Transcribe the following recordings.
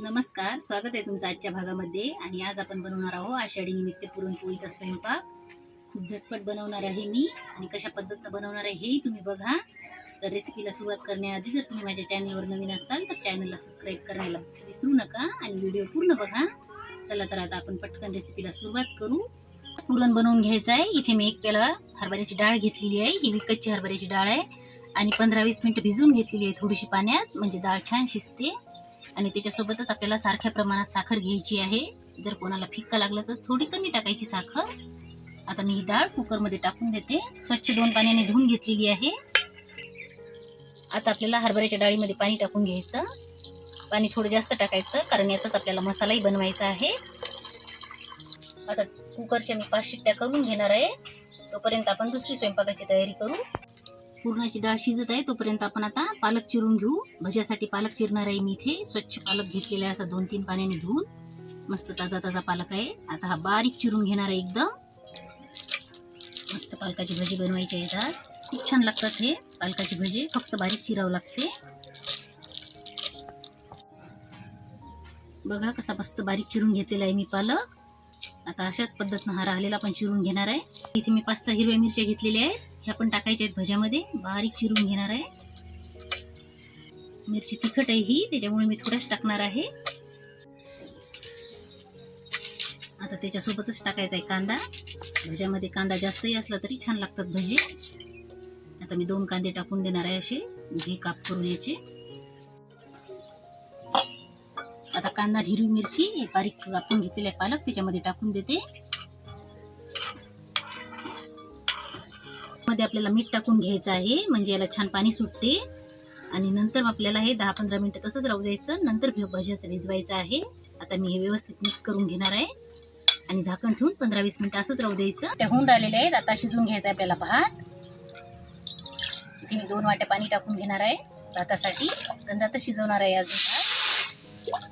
नमस्कार स्वागत आहे तुमचं आजच्या भागामध्ये. आणि आज आपण बनवणार आहोत आषाढी निमित्त पुरणपोळीचा स्वयंपाक. खूप झटपट बनवणार आहे मी आणि कशा पद्धतीनं बनवणार आहे हेही तुम्ही बघा. तर रेसिपीला सुरुवात करण्याआधी जर तुम्ही माझ्या चॅनलवर नवीन असाल तर चॅनलला सबस्क्राईब करायला विसरू नका आणि व्हिडिओ पूर्ण बघा. चला तर आता आपण पटकन रेसिपीला सुरुवात करू. पुरण बनवून घ्यायचं आहे. इथे मी एक प्याला हरभऱ्याची डाळ घेतलेली आहे. ही विकतची हरभऱ्याची डाळ आहे. आणि पंधरा वीस मिनिटं भिजवून घेतलेली आहे थोडीशी पाण्यात. म्हणजे डाळ छान शिजते. आणि त्याच्यासोबतच आपल्याला सारख्या प्रमाणात साखर घ्यायची आहे. जर कोणाला फिक्का लागलं तर थोडी कमी टाकायची साखर. आता मी ही डाळ कुकरमध्ये टाकून देते. स्वच्छ दोन पाण्याने धुवून घेतलेली आहे. आता आपल्याला हरभऱ्याच्या डाळीमध्ये पाणी टाकून घ्यायचं. पाणी थोडं जास्त टाकायचं कारण याचाच आपल्याला मसालाही बनवायचा आहे. आता कुकरच्या मी पाच शिट्ट्या करून घेणार आहे. तोपर्यंत आपण दुसरी स्वयंपाकाची तयारी करू. पुरणाची डाळ शिजत आहे तोपर्यंत आपण आता पालक चिरून घेऊ. भज्यासाठी पालक चिरणार आहे मी इथे. स्वच्छ पालक घेतलेला आहे असं दोन तीन पाण्याने धुवून. मस्त ताजा ताजा पालक आहे. आता हा बारीक चिरून घेणार आहे एकदम. मस्त पालकाची भजी बनवायची आहेत आज. खूप छान लागतात हे पालकाची भजी. फक्त बारीक चिरावं लागते. बघा कसा मस्त बारीक चिरून घेतलेला आहे मी पालक. आता अशाच पद्धतीनं हा राहिलेला पण चिरून घेणार आहे. इथे मी पाच सहा हिरव्या मिरच्या घेतलेल्या आहेत. हे पण टाकायचे आहेत भज्यामध्ये. बारीक चिरून घेणार आहे. मिरची तिखट आहे ही त्याच्यामुळे मी थोड्याच टाकणार आहे. आता त्याच्यासोबतच टाकायचा आहे कांदा. भज्यामध्ये कांदा जास्तही असला तरी छान लागतात भजे. आता मी दोन कांदे टाकून देणार आहे असे. घे काप करून याचे. आता कांदा हिरवी मिरची हे बारीक कापून आहे पालक त्याच्यामध्ये टाकून देते. मध्ये आपल्याला मीठ टाकून घ्यायचं आहे. म्हणजे याला छान पाणी सुटते. आणि नंतर आपल्याला हे दहा पंधरा मिनिटं तसंच राहू द्यायचं. नंतर भाज्याचं भज्याचं भिजवायचं आहे. आता मी हे व्यवस्थित मिक्स करून घेणार आहे. आणि झाकण ठेवून पंधरा वीस मिनिटं असंच राहू द्यायचं. त्या होऊन राहिलेले आहेत. आता शिजून घ्यायचं आहे आपल्याला भात. इथे मी दोन वाट्या पाणी टाकून घेणार आहे. भातासाठी. गंजातच शिजवणार आहे अजून भात.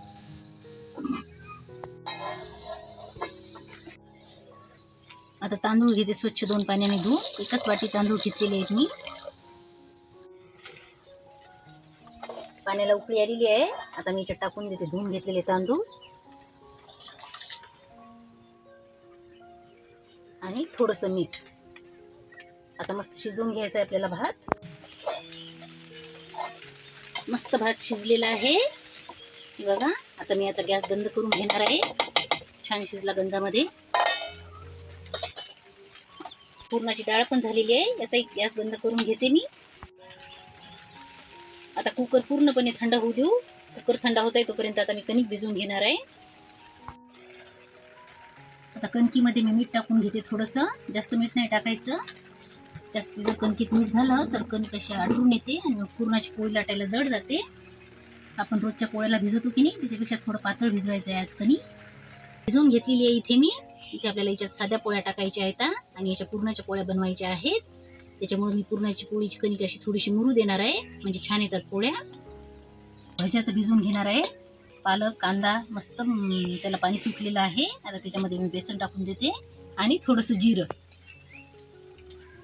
आता तांदूळ घेते स्वच्छ दोन पाण्याने धुवून. एकच वाटी तांदूळ घेतलेले आहेत मी. पाण्याला उकळी आलेली आहे. आता मी याच्यात टाकून देते धुवून घेतलेले तांदूळ. आणि थोडस मीठ. आता मस्त शिजवून घ्यायचं आहे आपल्याला भात. मस्त भात शिजलेला आहे. बघा आता मी याचा गॅस बंद करून घेणार आहे. छान शिजला गंजामध्ये. पुरणाची डाळ पण झालेली आहे. याचा एक गॅस बंद करून घेते मी. आता कुकर पूर्णपणे थंड होऊ देऊ. कुकर थंड होत आहे तोपर्यंत आता मी कणिक भिजवून घेणार आहे. आता कणकीमध्ये मी मीठ टाकून घेते थोडंसं. जास्त मीठ नाही टाकायचं. जास्त जर कणकीत मीठ झालं तर कणिक अशी आढळून येते आणि मग पूर्णाची पोळी लाटायला जड जाते. आपण रोजच्या पोळ्याला भिजवतो की नाही? त्याच्यापेक्षा थोडं पातळ भिजवायचं आहे आज कणिक. भिजवून घेतलेली आहे इथे मी. इथे आपल्याला याच्यात साध्या पोळ्या टाकायच्या आहेत आणि याच्या पूर्णाच्या पोळ्या बनवायच्या आहेत. त्याच्यामुळे मी पूर्णाची पोळीची कणिक अशी थोडीशी मुरू देणार आहे. म्हणजे छान येतात पोळ्या. भज्याचं भिजवून घेणार आहे. पालक कांदा मस्त त्याला पाणी सुटलेलं आहे. आता त्याच्यामध्ये मी बेसन टाकून देते. आणि थोडंसं जिरं.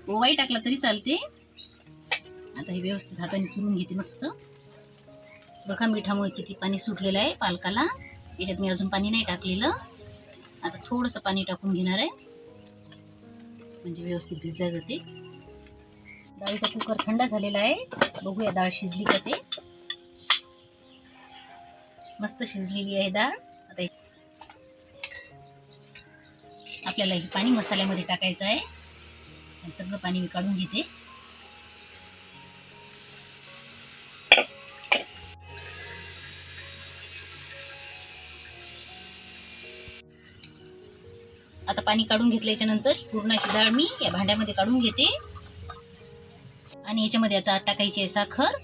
ओवाई टाकला तरी चालते. आता हे व्यवस्थित हाताने चुरून घेते मस्त. बघा मिठामुळे किती पाणी सुटलेलं आहे पालकाला. याच्यात मी अजून पाणी नाही टाकलेलं. आता थोडंसं पाणी टाकून घेणार आहे. म्हणजे व्यवस्थित भिजल्या जाते. डाळीचा कुकर थंड झालेला आहे. बघूया डाळ शिजली का ते. मस्त शिजलेली आहे डाळ. आता आपल्याला हे पाणी मसाल्यामध्ये टाकायचं आहे. सगळं पाणी मी काढून घेते. आता पाणी काढून घेतल्याच्या नंतर पुरणाची डाळ मी या भांड्यामध्ये काढून घेते. आणि याच्यामध्ये आता टाकायची आहे साखर.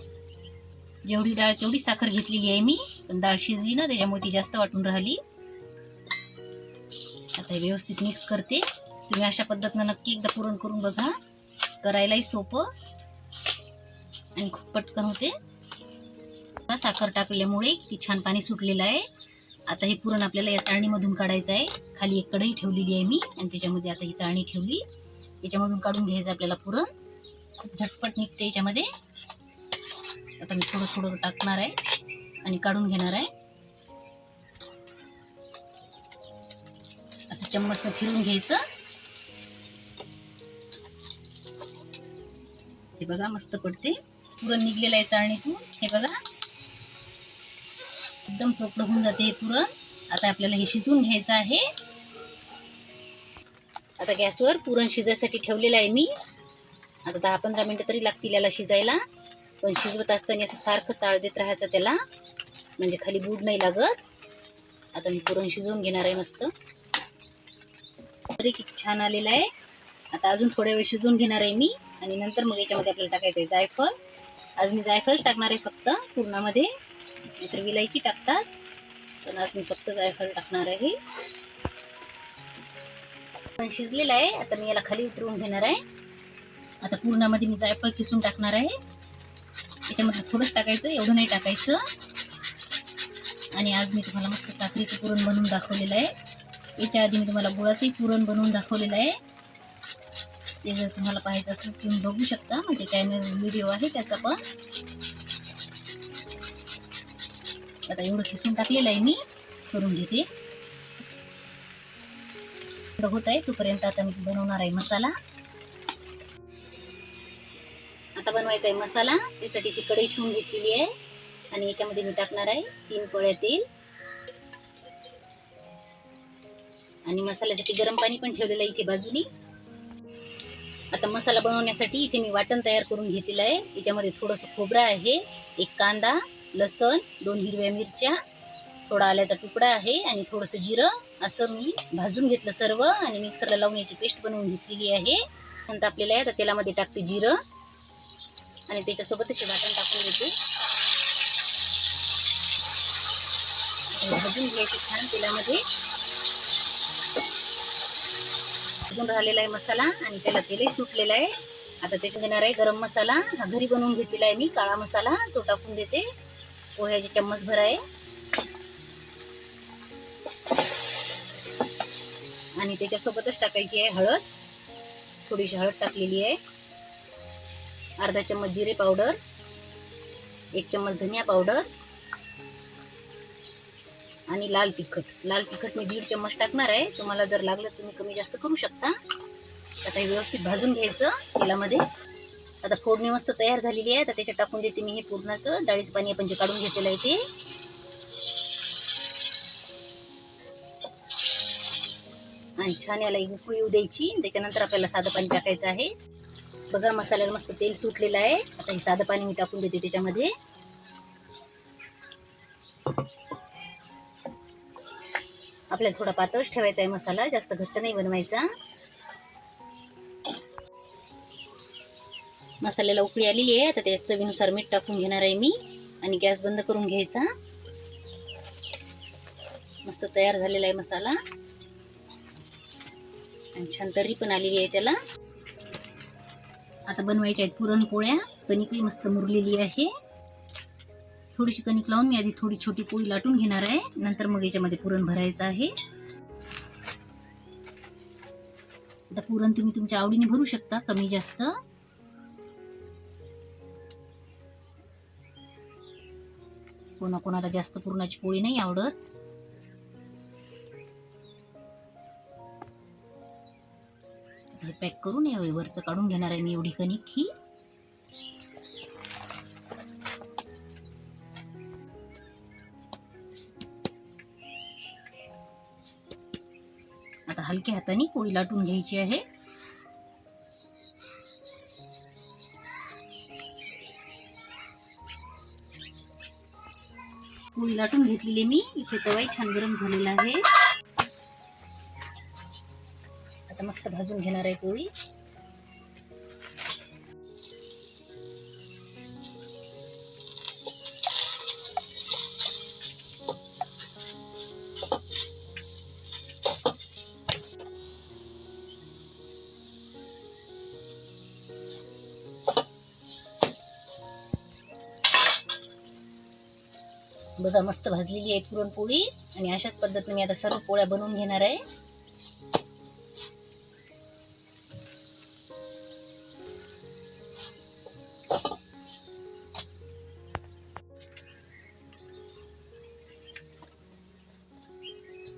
जेवढी डाळ तेवढी साखर घेतलेली आहे मी पण डाळ शिजली ना त्याच्यामुळे ती जास्त वाटून राहिली. आता हे व्यवस्थित मिक्स करते. तुम्ही अशा पद्धतीनं नक्की एकदा पुरण करून बघा. करायलाही सोपं. आणि खूप पटकन होते. साखर टाकल्यामुळे किती छान पाणी सुटलेलं आहे. आता हे पुरण आपल्याला या चाळणीमधून काढायचं आहे. खाली एक कढई ठेवलेली आहे मी आणि त्याच्यामध्ये आता ही चाळणी ठेवली. याच्यामधून काढून घ्यायचं आपल्याला पुरण. खूप झटपट निघते याच्यामध्ये. आता मी थोडं थोडं टाकणार आहे आणि काढून घेणार आहे. असं चम्मच फिरून घ्यायचं. हे बघा मस्त पडते. पुरण निघलेलं आहे चाळणीतून. हे बघा. एकदम चोपडं होऊन जाते हे पुरण. आता आपल्याला हे शिजवून घ्यायचं आहे. आता गॅसवर पुरण शिजायसाठी ठेवलेलं आहे मी. आता दहा पंधरा मिनटं तरी लागतील याला शिजायला. पण शिजवत असताना असं सारखं चाळ देत राहायचं त्याला. म्हणजे खाली बूड नाही लागत. आता मी पुरण शिजवून घेणार आहे मस्त. तरी किती छान आलेलं आहे. आता अजून थोड्या वेळ शिजवून घेणार आहे मी. आणि नंतर मग याच्यामध्ये आपल्याला टाकायचं आहे जायफळ. आज मी जायफळच टाकणार आहे फक्त पुरणामध्ये. नाहीतर विलायची टाकतात. पण आज मी फक्त जायफळ टाकणार आहे. पण शिजलेलं आहे. आता मी याला खाली उतरवून घेणार आहे. आता पूर्णामध्ये मी जायफळ किसून टाकणार आहे. याच्यामध्ये थोडंच टाकायचं एवढं नाही टाकायचं. आणि आज मी तुम्हाला मस्त साखरेचं पुरण बनवून दाखवलेलं आहे. याच्या आधी मी तुम्हाला गुळाचंही पुरण बनवून दाखवलेलं आहे. ते जर तुम्हाला पाहायचं असेल तुम्ही बघू शकता. म्हणजे चॅनल व्हिडिओ आहे त्याचा पण. आता एवढं किसून टाकलेलं आहे मी. करून घेते. होत आहे तोपर्यंत आता मी बनवणार आहे मसाला. आता बनवायचा आहे मसाला त्यासाठी ती कढई ठेवून घेतलेली आहे. आणि याच्यामध्ये मी टाकणार आहे तीन पळ्या तेल. आणि मसाल्यासाठी गरम पाणी पण ठेवलेलं आहे इथे बाजूनी. आता मसाला बनवण्यासाठी इथे मी वाटण तयार करून घेतलेलं आहे. याच्यामध्ये थोडंसं खोबरं आहे एक कांदा लसण दोन हिरव्या मिरच्या थोडा आल्याचा तुकडा आहे आणि थोडंसं जिरं. असं मी भाजून घेतलं सर्व आणि मिक्सरला लावून याची पेस्ट बनवून घेतलेली आहे. नंतर आपल्याला आहे आता तेलामध्ये टाकते जिरं. आणि त्याच्यासोबत त्याचे वाटण टाकून देते. भाजून घ्यायचे छान तेलामध्ये. भाजून राहिलेला आहे मसाला आणि त्याला तेलही सुटलेलं आहे. आता त्याच्यात देणार आहे गरम मसाला. हा घरी बनवून घेतलेला आहे मी काळा मसाला. तो टाकून देते. पोह्याचे चम्मच भर आहे. आणि त्याच्यासोबतच टाकायची आहे हळद. थोडीशी हळद टाकलेली आहे. अर्धा चम्मच जिरे पावडर. एक चम्मच धनिया पावडर. आणि लाल तिखट. लाल तिखट मी दीड चम्मच टाकणार आहे. तुम्हाला जर लागलं तुम्ही कमी जास्त करू शकता. आता हे व्यवस्थित भाजून घ्यायचं तेलामध्ये. आता फोडणी मस्त तयार झालेली आहे तर त्याच्यात टाकून देते मी हे पूर्णचं. डाळीचं पाणी आपण जे काढून घेतलेलं आहे ते. आणि छान याला एक उकळी येऊ द्यायची. त्याच्यानंतर आपल्याला साधं पाणी टाकायचं आहे. बघा मसाल्याला मस्त तेल सुटलेलं आहे. आता हे साधं पाणी मी टाकून देते त्याच्यामध्ये. आपल्याला थोडा पातळच ठेवायचा आहे मसाला. जास्त घट्ट नाही बनवायचा. मसाल्याला उकळी आलेली आहे. आता त्याच्या चवीनुसार मीठ टाकून घेणार आहे मी. आणि गॅस बंद करून घ्यायचा. मस्त तयार झालेला आहे मसाला. आणि छान तर्री पण आलेली आहे त्याला. आता बनवायच्या आहेत पुरणपोळ्या. कणिकही मस्त मुरलेली आहे. थोडीशी कणिक लावून मी आधी थोडी छोटी पोळी लाटून घेणार आहे. नंतर मग याच्यामध्ये पुरण भरायचं आहे. आता पुरण तुम्ही तुमच्या आवडीने भरू शकता कमी जास्त. कोणा कोणाला जास्त पुरणाची पोळी नाही आवडत. हे पॅक करून हे वरचं काढून घेणार आहे मी एवढी कणिक ही आता हलक्या हाताने पोळी लाटून घ्यायची आहे. पोळी लाटून घेतलेली मी. इथे तवाई छान गरम झालेला आहे. आता मस्त भाजून घेणार आहे पोळी. बघा मस्त भाजलेली आहे पुरणपोळी. आणि अशाच पद्धतीने मी आता सर्व पोळ्या बनवून घेणार आहे.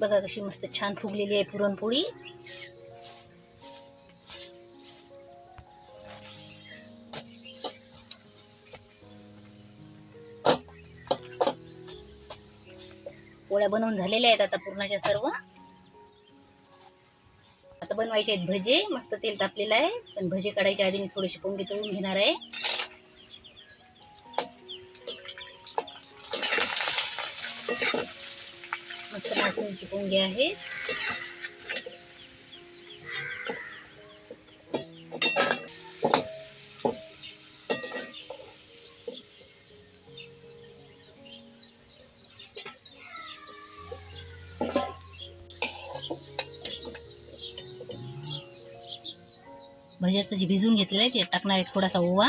बघा कशी मस्त छान फुगलेली आहे पुरणपोळी. पोळ्या बनवून झालेल्या आहेत आता पूर्णाच्या सर्व. आता बनवायचे आहेत भजे. मस्त तेल तापलेलं आहे. पण भजे काढायच्या आधी मी थोडीशी पोंगी तळून घेणार आहे. मस्त नाचणीची पोंगे आहेत भज्याचं जे भिजून घेतलेलं आहे ते टाकणार आहे थोडासा ओवा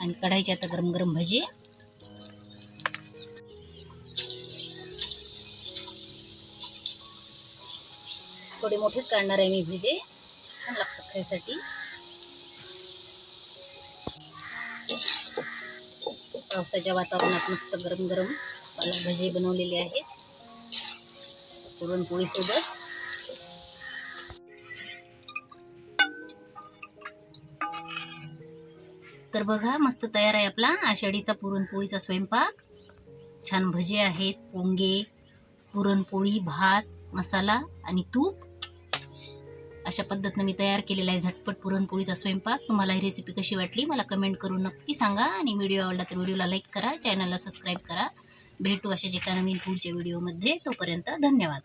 आणि कढायचे आता गरम गरम भजे. थोडे मोठेच काढणार आहे मी भजे. छान लागतात खायसाठी. पावसाच्या वातावरणात मस्त गरम गरम मला भजे बनवलेले आहेत. पुरणपोळीसोबत. तर बघा मस्त तयार आहे आपला आषाढीचा पुरणपोळीचा स्वयंपाक. छान भजे आहेत पोंगे पुरणपोळी भात मसाला आणि तूप. अशा पद्धतीनं मी तयार केलेला आहे झटपट पुरणपोळीचा स्वयंपाक. तुम्हाला ही रेसिपी कशी वाटली मला कमेंट करून नक्की सांगा आणि व्हिडिओ आवडला तर व्हिडिओला लाईक करा चॅनलला सबस्क्राईब करा. भेटू अशाच एका नवीन पुढच्या व्हिडिओमध्ये तोपर्यंत धन्यवाद.